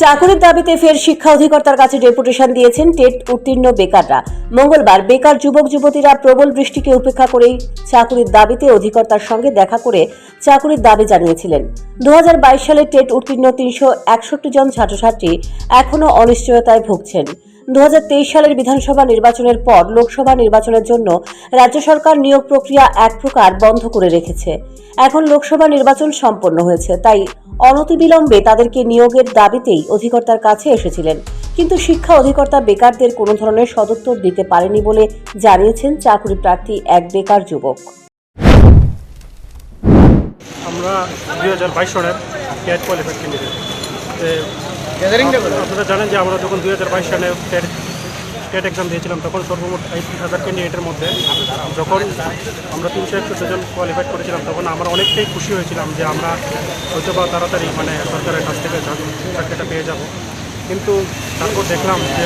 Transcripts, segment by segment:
চাকরির দাবিতে ফের শিক্ষা অধিকর্তার কাছে ডেপুটেশন দিয়েছেন টেট উত্তীর্ণ বেকাররা। মঙ্গলবার বেকার যুবক, যুবতীরা প্রবল বৃষ্টিকে উপেক্ষা করেই চাকরির দাবিতে অধিকর্তার সঙ্গে দেখা করে চাকরির দাবি জানিয়েছিলেন। দু সালে টেট উত্তীর্ণ তিনশো একষট্টি জন ছাত্রছাত্রী এখনও অনিশ্চয়তায় ভুগছেন। দু হাজার তেইশ সালের বিধানসভা নির্বাচনের পর লোকসভা নির্বাচনের জন্য রাজ্য সরকার নিয়োগ প্রক্রিয়া এক প্রকার বন্ধ করে রেখেছে। এখন লোকসভা নির্বাচন সম্পন্ন হয়েছে, তাই অনতিবিলম্বে তাদেরকে নিয়োগের দাবিতেই অধিকর্তার কাছে এসেছিলেন। কিন্তু শিক্ষা অধিকর্তা বেকারদের কোনো ধরনের সদুত্তর দিতে পারেনি বলে জানিয়েছেন চাকরি প্রার্থী এক বেকার যুবক। আমরা দুই হাজার বাইশ সনের ক্যাট কোয়ালিফাইড ক্যান্ডিডেট। আপনারা জানেন যে আমরা যখন দুই হাজার বাইশ সনে টেট টেট এক্সাম দিয়েছিলাম, তখন সর্বমোট তিন হাজার ক্যান্ডিডেটের মধ্যে যখন আমরা তিনশো একশো জন কোয়ালিফাইড করেছিলাম, তখন আমরা অনেকটাই খুশি হয়েছিলাম যে আমরা হয়তো বা তাড়াতাড়ি মানে সরকারের কাছ থেকে চাকরিটা পেয়ে যাব। কিন্তু তারপর দেখলাম যে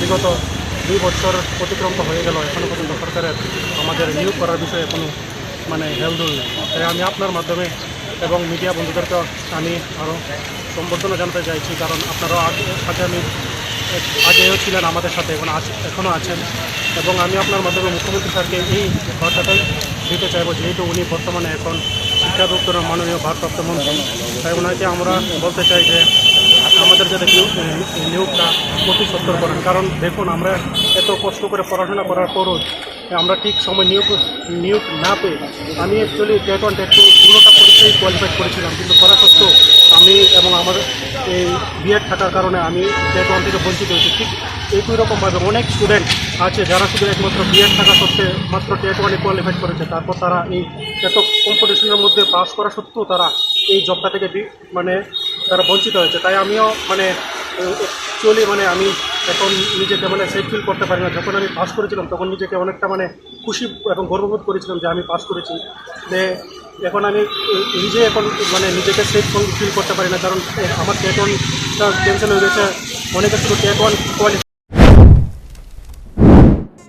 বিগত দুই বছর অতিক্রান্ত হয়ে গেল এখনও পর্যন্ত সরকারের আমাদের নিয়োগ করার বিষয়ে কোনো মানে হেলদুল নেই। তাই আমি আপনার মাধ্যমে এবং মিডিয়া বন্ধুদেরকে আমি আরও সম্বর্ধনা জানাতে চাইছি, কারণ আপনারাও আগে আগামী আগেও ছিলেন আমাদের সাথে, এখন এখনও আছেন। এবং আমি আপনার মাধ্যমে মুখ্যমন্ত্রী স্যারকে এই কথাটাই দিতে চাইব, যেহেতু উনি বর্তমানে এখন শিক্ষা দপ্তরের মাননীয় ভারপ্রাপ্ত মন্ত্রী। তাই ওনাকে আমরা বলতে চাই যে, আমাদের যাতে নিয়োগ নিয়োগটা অতি সত্তর করেন। কারণ দেখুন, আমরা এত কষ্ট করে পড়াশোনা করার পরও আমরা ঠিক সময় নিয়োগ নিয়োগ না পেয়ে আমি actually TET one TET two দুটোটা পরীক্ষায় কোয়ালিফাইড করেছিলাম। কিন্তু করা সত্ত্বেও আমি এবং আমার এই বিএড থাকার কারণে আমি টেট ওয়ান থেকে বঞ্চিত হয়েছি। ঠিক একই রকমভাবে অনেক স্টুডেন্ট আছে যারা শুধু একমাত্র বিএড থাকা সত্ত্বে মাত্র টেট ওয়ানে কোয়ালিফাইড করেছে। তারপর তারা এই এত কম্পিটিশনের মধ্যে পাস করা সত্ত্বেও তারা এই জবটা থেকে মানে তারা বঞ্চিত হয়েছে। তাই আমিও মানে অ্যাকচুয়ালি মানে আমি এখন নিজেকে মানে সেফ ফিল করতে পারি না। যখন আমি পাস করেছিলাম, তখন নিজেকে অনেকটা মানে খুশি এবং গর্ববোধ করেছিলাম যে আমি পাস করেছি। যে এখন আমি নিজে এখন মানে নিজেকে সেফ ফিল করতে পারি না, কারণ আমার টেট ওয়ানটা ক্যান্সেল হয়ে গেছে। অনেকের শুধু টেট ওয়ান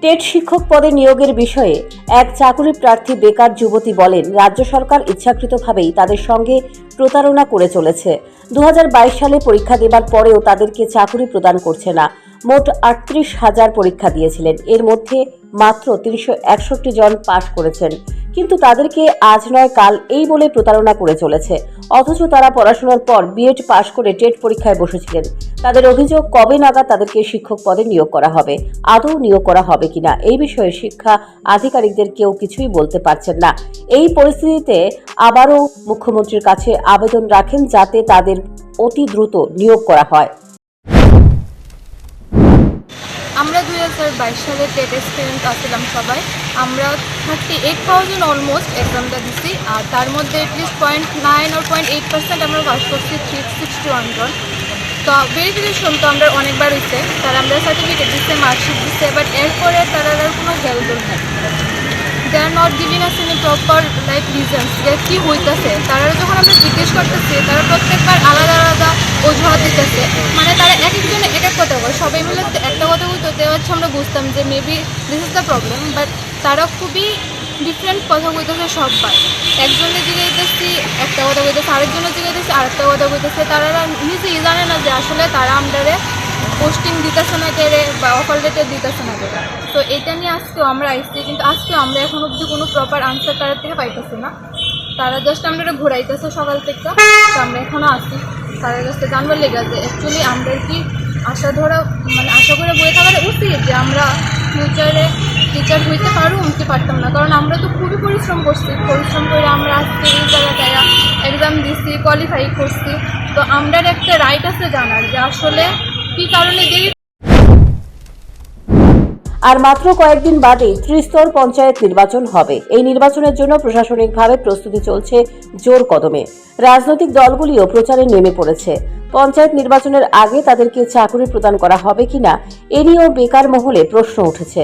টেট শিক্ষক পদে নিয়োগের বিষয়ে এক চাকুরি প্রার্থী বেকার যুবতী বলেন, রাজ্য সরকার ইচ্ছাকৃতভাবেই তাদের সঙ্গে প্রতারণা করে চলেছে। দু হাজার বাইশ সালে পরীক্ষা দেবার পরেও তাদেরকে চাকুরি প্রদান করছে না। মোট আটত্রিশ হাজার পরীক্ষা দিয়েছিলেন। এর মধ্যে মাত্র তিনশো একষট্টি জন পাশ করেছেন। কিন্তু তাদেরকে আজ নয়, কাল এই বলে প্রতারণা করে চলেছে। অথচ তারা পড়াশোনার পর বিএড পাশ করে টেট পরীক্ষায় বসেছিলেন। তাদের অভিযোগ, কবে নাগাদ তাদেরকে শিক্ষক পদে নিয়োগ করা হবে? আদৌ নিয়োগ করা হবে কিনা? এই বিষয়ে শিক্ষা আধিকারিকদের কেউ কিছুই বলতে পারছেন না। এই পরিস্থিতিতে আবারও মুখ্যমন্ত্রীর কাছে আবেদন রাখেন যাতে তাদের অতি দ্রুত নিয়োগ করা হয়। আমরা দুই হাজার বাইশ সালে টেট স্টুডেন্ট আসছিলাম সবাই। আমরা থার্টি এইট থাউজেন্ড অলমোস্ট এক্সামটা দিছি, আর তার মধ্যে at least point nine or point eight percent আমরা পাস করছি থ্রি সিক্সটি ওয়ান জন। তো ভেরিফিকেশন তো আমরা অনেকবার হয়েছে তারা আমরা সার্টিফিকেট দিচ্ছে মার্কশিট দিচ্ছে বাট এরপরে তারা আর কোনো হেল্প নেই। They are not giving us any proper like reasons যে কী হইতেছে। তারা যখন আমরা জিজ্ঞেস করতেছি, তারা প্রত্যেকবার আলাদা আলাদা অজুহাত দিতেছে। মানে তারা এক একজনে এক এক কথা বলে, সবাই মিলে একটা কথা বলতো হচ্ছে আমরা বুঝতাম যে maybe this is the problem but তারা খুবই ডিফারেন্ট কথা কইতেছে একজনের জিগাইতেছি একটা কথা কইতেছে আরেকজনের জিগাইতেছি আরেকটা কথা কইতেছে। তারা নিজেই জানে না যে আসলে তারা আমরারে পোস্টিং দিতেছে না কেড়ে বা অফার লেটার দিতেছে না কেড়ে তো এটা নিয়ে আজকেও আমরা আসছি কিন্তু আজকেও আমরা এখন অবধি কোনো প্রপার আনসার তাদের থেকে পাইতেছি না। তারা জাস্ট আমরা ঘুরাইতেছে সকাল থেকে, তো আমরা এখনও আসি তাদের কাছে জানবার লেগে যে অ্যাকচুয়ালি আমরা কি আশা ধরা মানে আশা করে বয়ে থাকার উচিত যে আমরা ফিউচারে টিচার হইতে পারো কি পারতাম না। কারণ আমরা তো খুবই পরিশ্রম করছি। পরিশ্রম করে আমরা আজকে এই জায়গাটায় এক্সাম দিছি কোয়ালিফাই করছি। তো আমরা একটা রাইট আছে জানার যে আসলে কি কারণে দেরি আর মাত্র কয়েকদিন বাদেই ত্রিস্তর পঞ্চায়েত নির্বাচন হবে। এই নির্বাচনের জন্য প্রশাসনিকভাবে প্রস্তুতি চলছে জোর কদমে। রাজনৈতিক দলগুলিও প্রচারে নেমে পড়েছে। পঞ্চায়েত নির্বাচনের আগে তাদেরকে চাকরি প্রদান করা হবে কিনা, এ নিয়েও বেকার মহলে প্রশ্ন উঠেছে।